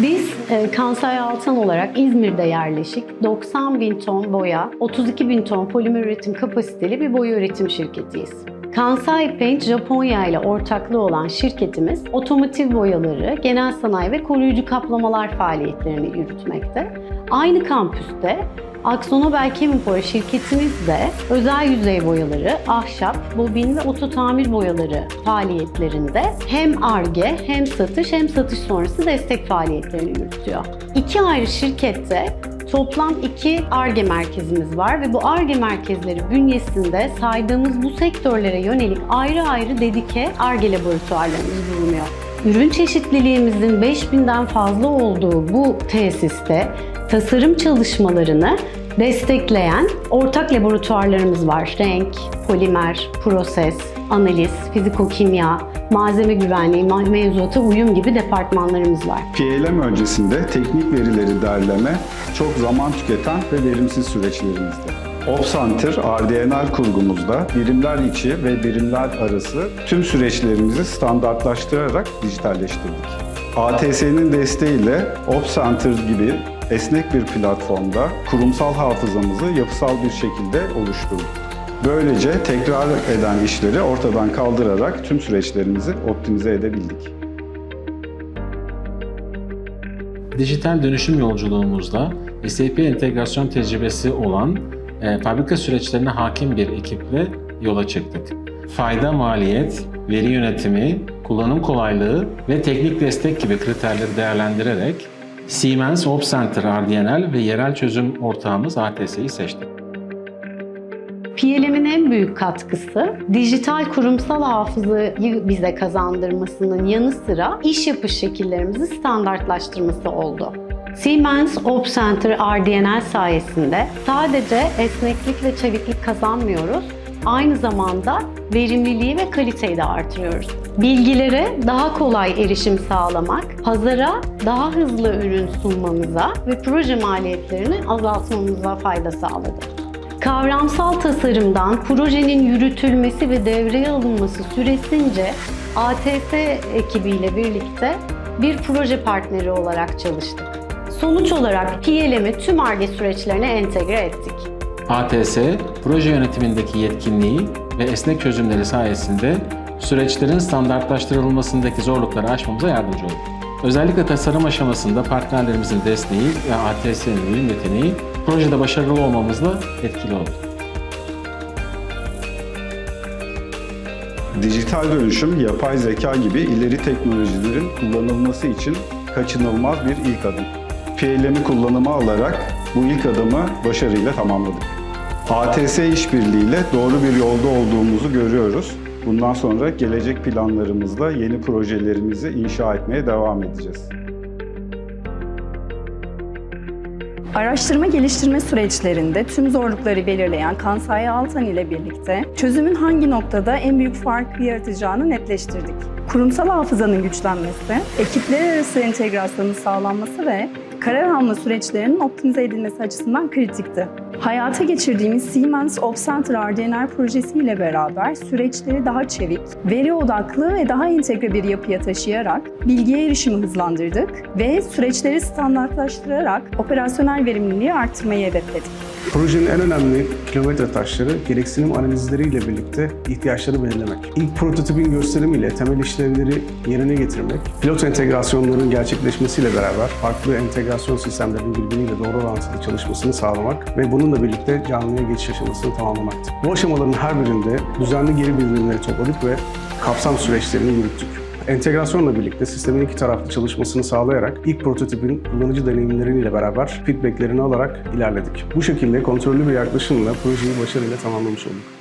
This e, Kansay Altan olarak İzmir'de yerleşik 90 bin ton boya, 32 bin ton polimer üretim kapasiteli bir boya üretim şirketiyiz. Kansai Paint Japonya ile ortaklığı olan şirketimiz otomotiv boyaları, genel sanayi ve koruyucu kaplamalar faaliyetlerini yürütmekte. Aynı kampüste Akzonobel Chemical şirketimiz de özel yüzey boyaları, ahşap, bobin ve oto tamir boyaları faaliyetlerinde hem ARGE hem satış hem satış sonrası destek faaliyetlerini yürütüyor. İki ayrı şirkette Toplam iki ARGE merkezimiz var ve bu ARGE merkezleri bünyesinde saydığımız bu sektörlere yönelik ayrı ayrı dedike ARGE laboratuvarlarımız bulunuyor. Ürün çeşitliliğimizin 5000'den fazla olduğu bu tesiste tasarım çalışmalarını destekleyen ortak laboratuvarlarımız var. Renk, polimer, proses, analiz, fizikokimya, malzeme güvenliği, mevzuata uyum gibi departmanlarımız var. PLM öncesinde teknik verileri derleme çok zaman tüketen ve verimsiz süreçlerimizdi. OpCenter RDNL kurgumuzda birimler içi ve birimler arası tüm süreçlerimizi standartlaştırarak dijitalleştirdik. ATS'nin desteğiyle OpCenter gibi esnek bir platformda kurumsal hafızamızı yapısal bir şekilde oluşturduk. Böylece tekrar eden işleri ortadan kaldırarak tüm süreçlerimizi optimize edebildik. Dijital dönüşüm yolculuğumuzda SAP entegrasyon tecrübesi olan e, fabrika süreçlerine hakim bir ekiple yola çıktık. Fayda, maliyet, veri yönetimi, kullanım kolaylığı ve teknik destek gibi kriterleri değerlendirerek Siemens OpCenter RDNL ve yerel çözüm ortağımız ATS'yi seçtik. PLM'in en büyük katkısı dijital kurumsal hafızayı bize kazandırmasının yanı sıra iş yapış şekillerimizi standartlaştırması oldu. Siemens OpCenter RDNL sayesinde sadece esneklik ve çeviklik kazanmıyoruz, aynı zamanda verimliliği ve kaliteyi de artırıyoruz. Bilgilere daha kolay erişim sağlamak, pazara daha hızlı ürün sunmamıza ve proje maliyetlerini azaltmamıza fayda sağladı. Kavramsal tasarımdan projenin yürütülmesi ve devreye alınması süresince ATS ekibiyle birlikte bir proje partneri olarak çalıştık. Sonuç olarak PLM'i tüm ARGE süreçlerine entegre ettik. ATS, proje yönetimindeki yetkinliği ve esnek çözümleri sayesinde süreçlerin standartlaştırılmasındaki zorlukları aşmamıza yardımcı oldu. Özellikle tasarım aşamasında partnerlerimizin desteği ve ATS'nin uyum yeteneği projede başarılı olmamızla etkili oldu. Dijital dönüşüm, yapay zeka gibi ileri teknolojilerin kullanılması için kaçınılmaz bir ilk adım. PLM'i kullanıma alarak bu ilk adımı başarıyla tamamladık. ATS işbirliğiyle doğru bir yolda olduğumuzu görüyoruz. Bundan sonra gelecek planlarımızla yeni projelerimizi inşa etmeye devam edeceğiz. Araştırma geliştirme süreçlerinde tüm zorlukları belirleyen Kansai Altan ile birlikte çözümün hangi noktada en büyük farkı yaratacağını netleştirdik. Kurumsal hafızanın güçlenmesi, ekipler arası entegrasyonun sağlanması ve karar alma süreçlerinin optimize edilmesi açısından kritikti. Hayata geçirdiğimiz Siemens OpCenter RDNR projesiyle beraber süreçleri daha çevik, veri odaklı ve daha entegre bir yapıya taşıyarak bilgiye erişimi hızlandırdık ve süreçleri standartlaştırarak operasyonel verimliliği arttırmayı hedefledik. Projenin en önemli kilometre taşları gereksinim analizleriyle birlikte ihtiyaçları belirlemek. İlk prototipin gösterimiyle temel işlevleri yerine getirmek, pilot entegrasyonların gerçekleşmesiyle beraber farklı entegrasyon sistemlerinin birbiriyle doğru orantılı çalışmasını sağlamak ve bununla birlikte canlıya geçiş aşamasını tamamlamaktı. Bu aşamaların her birinde düzenli geri bildirimleri topladık ve kapsam süreçlerini yürüttük. Entegrasyonla birlikte sistemin iki taraflı çalışmasını sağlayarak ilk prototipin kullanıcı deneyimleriyle beraber feedbacklerini alarak ilerledik. Bu şekilde kontrollü bir yaklaşımla projeyi başarıyla tamamlamış olduk.